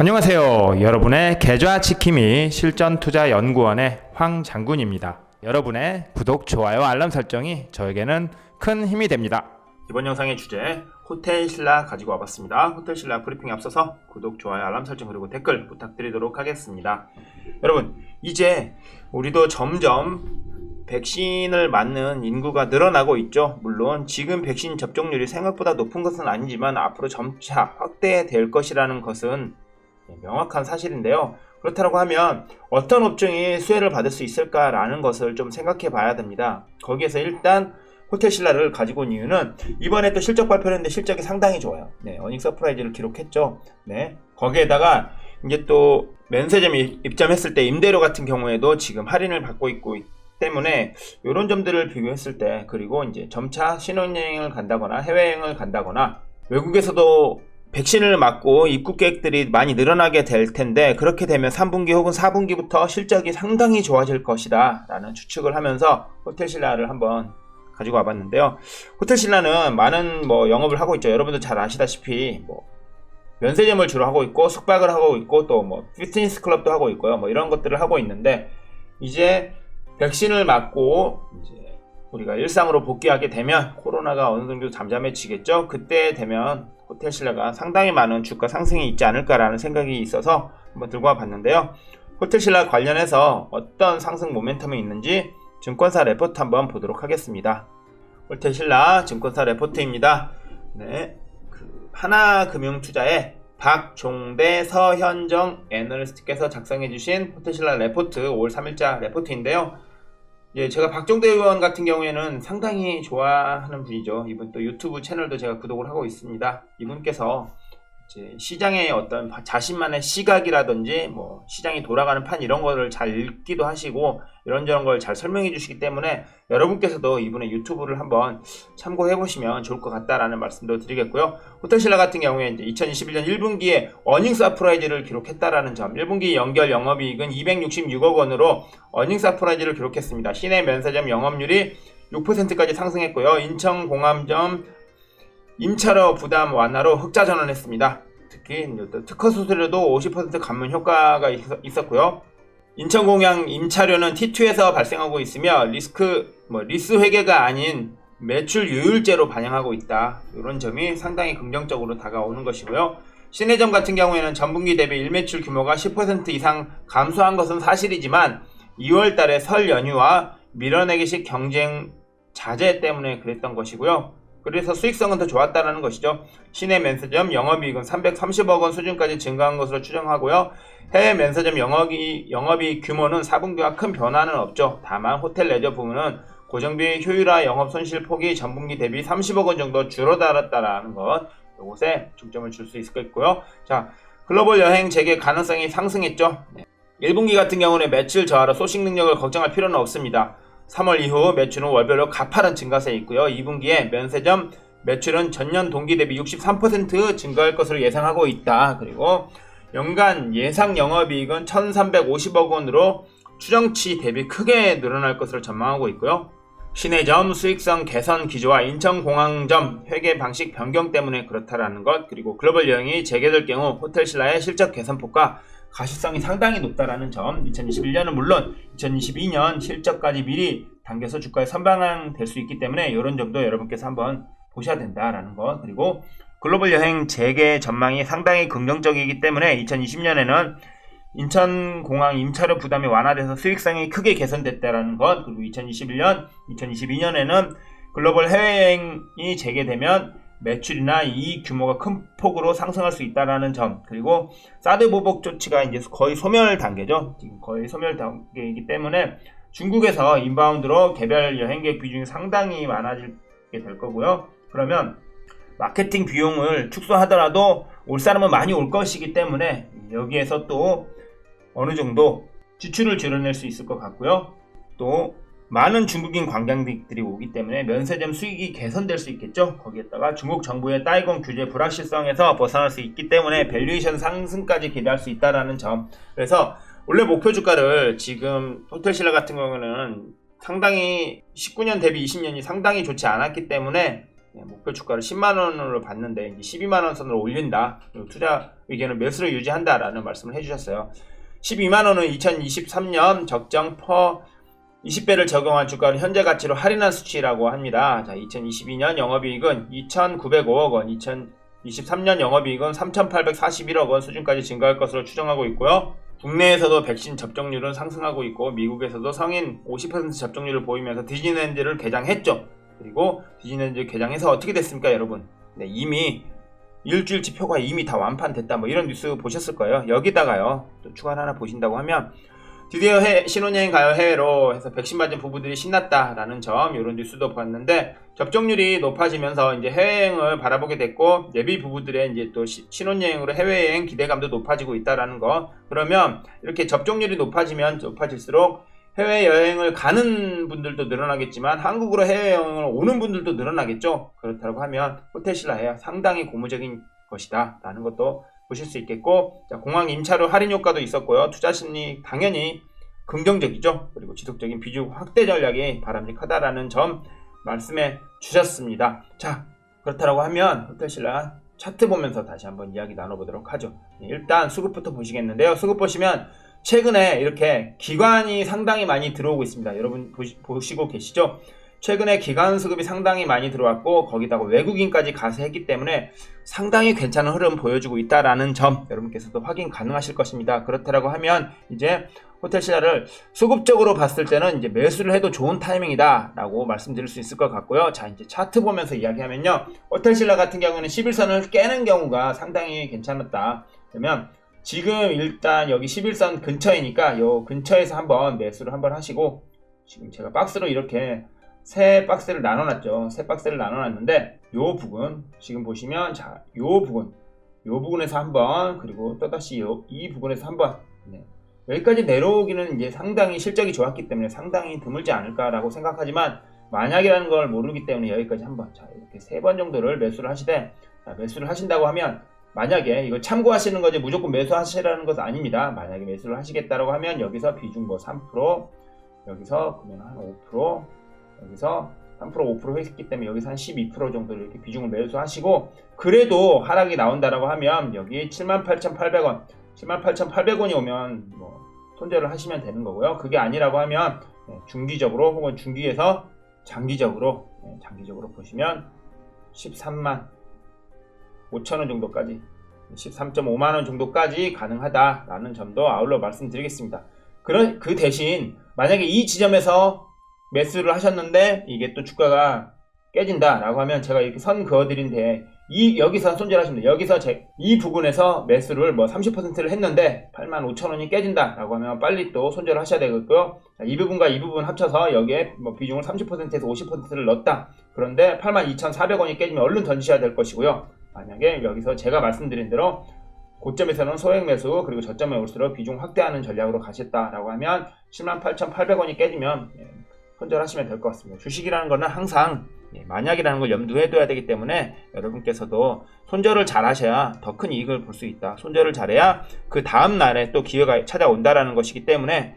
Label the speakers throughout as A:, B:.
A: 안녕하세요. 여러분의 계좌 지킴이 실전 투자 연구원의 황 장군입니다. 여러분의 구독, 좋아요, 알람 설정이 저에게는 큰 힘이 됩니다. 이번 영상의 주제 호텔 신라 가지고 와봤습니다. 호텔 신라 브리핑에 앞서서 구독, 좋아요, 알람 설정 그리고 댓글 부탁드리도록 하겠습니다. 여러분 이제 우리도 점점 백신을 맞는 인구가 늘어나고 있죠. 물론 지금 백신 접종률이 생각보다 높은 것은 아니지만 앞으로 점차 확대될 것이라는 것은 명확한 사실인데요. 그렇다고 하면 어떤 업종이 수혜를 받을 수 있을까라는 것을 좀 생각해 봐야 됩니다. 거기에서 일단 호텔 신라를 가지고 온 이유는 이번에 또 실적 발표를 했는데 실적이 상당히 좋아요. 네, 어닝 서프라이즈를 기록했죠. 네. 거기에다가 이제 또 면세점이 입점했을 때 임대료 같은 경우에도 지금 할인을 받고 있고 있- 때문에 이런 점들을 비교했을 때 그리고 이제 점차 신혼여행을 간다거나 해외여행을 간다거나 외국에서도 백신을 맞고 입국객들이 많이 늘어나게 될 텐데 그렇게 되면 3분기 혹은 4분기부터 실적이 상당히 좋아질 것이다 라는 추측을 하면서 호텔신라를 한번 가지고 와봤는데요. 호텔신라는 많은 뭐 영업을 하고 있죠. 여러분들 잘 아시다시피 뭐 면세점을 주로 하고 있고 숙박을 하고 있고 또 뭐 피트니스 클럽도 하고 있고요. 뭐 이런 것들을 하고 있는데 이제 백신을 맞고 이제 우리가 일상으로 복귀하게 되면 코로나가 어느 정도 잠잠해지겠죠. 그때 되면 호텔 신라가 상당히 많은 주가 상승이 있지 않을까라는 생각이 있어서 한번 들고 와봤는데요. 호텔 신라 관련해서 어떤 상승 모멘텀이 있는지 증권사 레포트 한번 보도록 하겠습니다. 호텔 신라 증권사 레포트입니다. 네, 그 하나금융투자의 박종대 서현정 애널리스트께서 작성해주신 호텔 신라 레포트 5월 3일자 레포트인데요. 예, 제가 박종대 의원 같은 경우에는 상당히 좋아하는 분이죠. 이분 또 유튜브 채널도 제가 구독을 하고 있습니다. 이분께서 시장의 어떤 자신만의 시각이라든지 뭐 시장이 돌아가는 판 이런 거를 잘 읽기도 하시고 이런저런 걸 잘 설명해 주시기 때문에 여러분께서도 이분의 유튜브를 한번 참고해 보시면 좋을 것 같다라는 말씀도 드리겠고요. 호텔신라 같은 경우에 이제 2021년 1분기에 어닝 서프라이즈를 기록했다라는 점, 1분기 연결 영업이익은 266억 원으로 어닝 서프라이즈를 기록했습니다. 시내 면세점 영업률이 6%까지 상승했고요. 인천공암점 임차료 부담 완화로 흑자 전환했습니다. 특히 특허 수수료도 50% 감면 효과가 있- 있었고요. 인천공항 임차료는 T2에서 발생하고 있으며 리스크 뭐 리스 회계가 아닌 매출 유율제로 반영하고 있다. 이런 점이 상당히 긍정적으로 다가오는 것이고요. 시내점 같은 경우에는 전분기 대비 일매출 규모가 10% 이상 감소한 것은 사실이지만 2월 달에 설 연휴와 밀어내기식 경쟁 자재 때문에 그랬던 것이고요. 그래서 수익성은 더 좋았다는 것이죠. 시내 면세점 영업이익은 330억 원 수준까지 증가한 것으로 추정하고요. 해외 면세점 영업이, 영업이익 규모는 4분기와 큰 변화는 없죠. 다만 호텔 레저 부문은 고정비 효율화 영업 손실 폭이 전분기 대비 30억 원 정도 줄어들었다라는 것. 이곳에 중점을 줄 수 있겠고요. 자, 글로벌 여행 재개 가능성이 상승했죠. 네. 1분기 같은 경우는 매출 저하로 소싱 능력을 걱정할 필요는 없습니다. 3월 이후 매출은 월별로 가파른 증가세 있고요. 2분기에 면세점 매출은 전년 동기 대비 63% 증가할 것으로 예상하고 있다. 그리고 연간 예상 영업이익은 1,350억 원으로 추정치 대비 크게 늘어날 것으로 전망하고 있고요. 시내점 수익성 개선 기조와 인천공항점 회계 방식 변경 때문에 그렇다라는 것 그리고 글로벌 여행이 재개될 경우 호텔 신라의 실적 개선폭과 가시성이 상당히 높다라는 점 2021년은 물론 2022년 실적까지 미리 당겨서 주가에 선방될 수 있기 때문에 이런 점도 여러분께서 한번 보셔야 된다라는 것 그리고 글로벌 여행 재개 전망이 상당히 긍정적이기 때문에 2020년에는 인천공항 임차료 부담이 완화돼서 수익성이 크게 개선됐다라는 것. 그리고 2021년, 2022년에는 글로벌 해외여행이 재개되면 매출이나 이익 규모가 큰 폭으로 상승할 수 있다라는 점 그리고 사드 보복 조치가 이제 거의 소멸 단계죠 지금 거의 소멸 단계이기 때문에 중국에서 인바운드로 개별 여행객 비중이 상당히 많아지게 될 거고요 그러면 마케팅 비용을 축소하더라도 올 사람은 많이 올 것이기 때문에 여기에서 또 어느 정도 지출을 줄여낼 수 있을 것 같고요. 또 많은 중국인 관광객들이 오기 때문에 면세점 수익이 개선될 수 있겠죠. 거기에다가 중국 정부의 따이공 규제 불확실성에서 벗어날 수 있기 때문에 밸류에이션 상승까지 기대할 수 있다라는 점. 그래서 원래 목표 주가를 지금 호텔신라 같은 경우는 상당히 19년 대비 20년이 상당히 좋지 않았기 때문에 네, 목표 주가를 10만 원으로 봤는데 이제 12만 원 선으로 올린다. 투자 의견은 매수를 유지한다라는 말씀을 해주셨어요. 12만 원은 2023년 적정 퍼 20배를 적용한 주가를 현재 가치로 할인한 수치라고 합니다. 자, 2022년 영업이익은 2,905억 원, 2023년 영업이익은 3,841억 원 수준까지 증가할 것으로 추정하고 있고요. 국내에서도 백신 접종률은 상승하고 있고 미국에서도 성인 50% 접종률을 보이면서 디즈니랜드를 개장했죠. 그리고 디즈니랜드 개장해서 어떻게 됐습니까, 여러분? 네, 이미 일주일 지표가 이미 다 완판됐다. 뭐 이런 뉴스 보셨을 거예요. 여기다가요. 또 추가 하나 보신다고 하면 드디어 해, 신혼여행 가요 해외로. 해서 백신 맞은 부부들이 신났다라는 점 이런 뉴스도 봤는데 접종률이 높아지면서 이제 해외여행을 바라보게 됐고 예비 부부들의 이제 또 시- 신혼여행으로 해외여행 기대감도 높아지고 있다라는 거. 그러면 이렇게 접종률이 높아지면 높아질수록 해외여행을 가는 분들도 늘어나겠지만 한국으로 해외여행을 오는 분들도 늘어나겠죠? 그렇다고 하면 호텔신라에 상당히 고무적인 것이다 라는 것도 보실 수 있겠고 자, 공항 임차료 할인 효과도 있었고요. 투자 심리 당연히 긍정적이죠. 그리고 지속적인 비중 확대 전략이 바람직하다라는 점 말씀해 주셨습니다. 자 그렇다고 하면 호텔신라 차트 보면서 다시 한번 이야기 나눠보도록 하죠. 네, 일단 수급부터 보시겠는데요. 수급 보시면 최근에 이렇게 기관이 상당히 많이 들어오고 있습니다. 여러분 보시, 보시고 계시죠? 최근에 기관 수급이 상당히 많이 들어왔고 거기다가 외국인까지 가세했기 때문에 상당히 괜찮은 흐름 보여주고 있다라는 점 여러분께서도 확인 가능하실 것입니다. 그렇다라고 하면 이제 호텔 신화를 수급적으로 봤을 때는 이제 매수를 해도 좋은 타이밍이다라고 말씀드릴 수 있을 것 같고요. 자 이제 차트 보면서 이야기하면요. 호텔 신라 같은 경우는 11선을 깨는 경우가 상당히 괜찮았다. 그러면 지금 일단 여기 11선 근처이니까 요 근처에서 한번 매수를 한번 하시고 지금 제가 박스로 이렇게 세 박스를 나눠놨죠. 세 박스를 나눠놨는데 요 부분 지금 보시면 자 요 부분 요 부분에서 한번 그리고 또다시 요, 이 부분에서 한번 네. 여기까지 내려오기는 이제 상당히 실적이 좋았기 때문에 상당히 드물지 않을까라고 생각하지만 만약이라는 걸 모르기 때문에 여기까지 한번 자 이렇게 세 번 정도를 매수를 하시되 자, 매수를 하신다고 하면 만약에 이거 참고하시는 거지 무조건 매수하시라는 것은 아닙니다. 만약에 매수를 하시겠다라고 하면 여기서 비중 뭐 3% 여기서 그러면 한 5% 여기서 3% 5% 했기 때문에 여기서 한 12% 정도를 이렇게 비중을 매수하시고 그래도 하락이 나온다라고 하면 여기 78,800원 78,800원이 오면 뭐 손절을 하시면 되는 거고요. 그게 아니라고 하면 네, 중기적으로 혹은 중기에서 장기적으로 네, 장기적으로 보시면 13만 5천원 정도까지 13.5만 원 정도까지 가능하다라는 점도 아울러 말씀드리겠습니다. 그런 그 대신 만약에 이 지점에서 매수를 하셨는데 이게 또 주가가 깨진다라고 하면 제가 이렇게 선 그어드린데 이 여기서 손절하시면. 여기서 제, 이 부분에서 매수를 뭐 30%를 했는데 85,000원이 깨진다라고 하면 빨리 또 손절을 하셔야 되겠고요. 자, 이 부분과 이 부분 합쳐서 여기에 뭐 비중을 30%에서 50%를 넣었다. 그런데 82,400원이 깨지면 얼른 던지셔야 될 것이고요. 만약에 여기서 제가 말씀드린 대로 고점에서는 소액 매수 그리고 저점에 올수록 비중 확대하는 전략으로 가셨다라고 하면 108,800원이 깨지면 예, 손절하시면 될 것 같습니다. 주식이라는 거는 항상 예, 만약이라는 걸 염두에 둬야 되기 때문에 여러분께서도 손절을 잘 하셔야 더 큰 이익을 볼 수 있다. 손절을 잘해야 그 다음 날에 또 기회가 찾아온다라는 것이기 때문에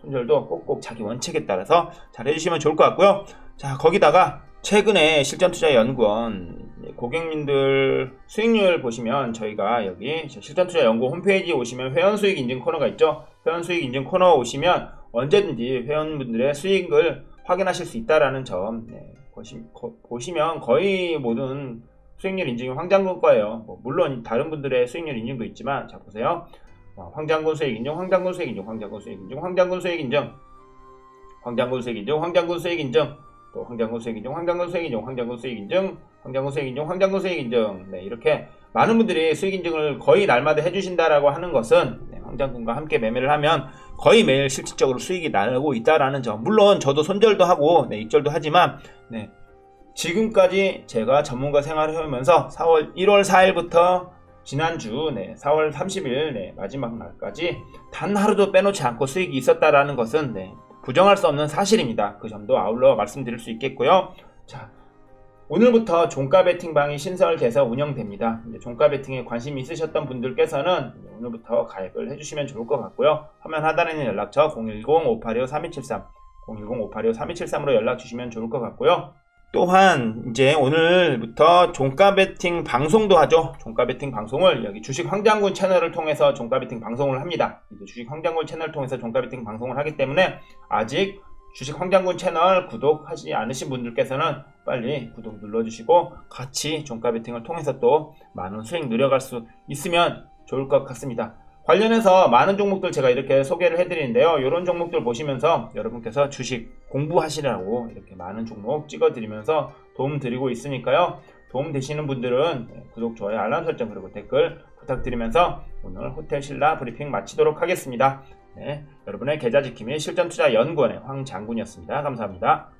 A: 손절도 꼭꼭 자기 원칙에 따라서 잘 해주시면 좋을 것 같고요. 자 거기다가 최근에 실전투자연구원 고객님들 수익률 보시면 저희가 여기 실전투자연구원 홈페이지에 오시면 회원수익 인증 코너가 있죠. 회원수익 인증 코너 오시면 언제든지 회원분들의 수익을 확인하실 수 있다라는 점 네, 보시, 거, 보시면 거의 모든 수익률 인증이 황장군 거예요. 뭐 물론 다른 분들의 수익률 인증도 있지만 자 보세요. 어, 황장군 수익 인증, 황장군 수익 인증, 황장군 수익 인증, 황장군 수익 인증, 황장군 수익 인증, 황장군 수익 인증, 또 황장군 수익 인증, 황장군 수익 인증, 황장군 수익 인증, 황장군 수익 인증, 황장군 수익 인증. 네 이렇게 많은 분들이 수익 인증을 거의 날마다 해주신다라고 하는 것은 네, 황장군과 함께 매매를 하면 거의 매일 실질적으로 수익이 나고 있다라는 점. 물론 저도 손절도 하고 네, 익절도 하지만 네, 지금까지 제가 전문가 생활을 해오면서 4월 1월 4일부터 지난주 네, 4월 30일 네, 마지막 날까지 단 하루도 빼놓지 않고 수익이 있었다라는 것은 네, 부정할 수 없는 사실입니다. 그 점도 아울러 말씀드릴 수 있겠고요. 자, 오늘부터 종가 베팅방이 신설돼서 운영됩니다. 종가 베팅에 관심 있으셨던 분들께서는 오늘부터 가입을 해주시면 좋을 것 같고요. 화면 하단에 있는 연락처 010-585-3273, 010-585-3273으로 연락 주시면 좋을 것 같고요. 또한 이제 오늘부터 종가 베팅 방송도 하죠. 종가 베팅 방송을 여기 주식 황장군 채널을 통해서 종가 베팅 방송을 합니다. 이제 주식 황장군 채널을 통해서 종가 베팅 방송을 하기 때문에 아직 주식 황장군 채널 구독하지 않으신 분들께서는 빨리 구독 눌러주시고 같이 종가 베팅을 통해서 또 많은 수익 누려갈 수 있으면 좋을 것 같습니다. 관련해서 많은 종목들 제가 이렇게 소개를 해드리는데요. 이런 종목들 보시면서 여러분께서 주식 공부하시라고 이렇게 많은 종목 찍어드리면서 도움 드리고 있으니까요. 도움 되시는 분들은 네, 구독, 좋아요, 알람 설정 그리고 댓글 부탁드리면서 오늘 호텔 신라 브리핑 마치도록 하겠습니다. 네, 여러분의 계좌 지킴이 실전 투자 연구원의 황 장군이었습니다. 감사합니다.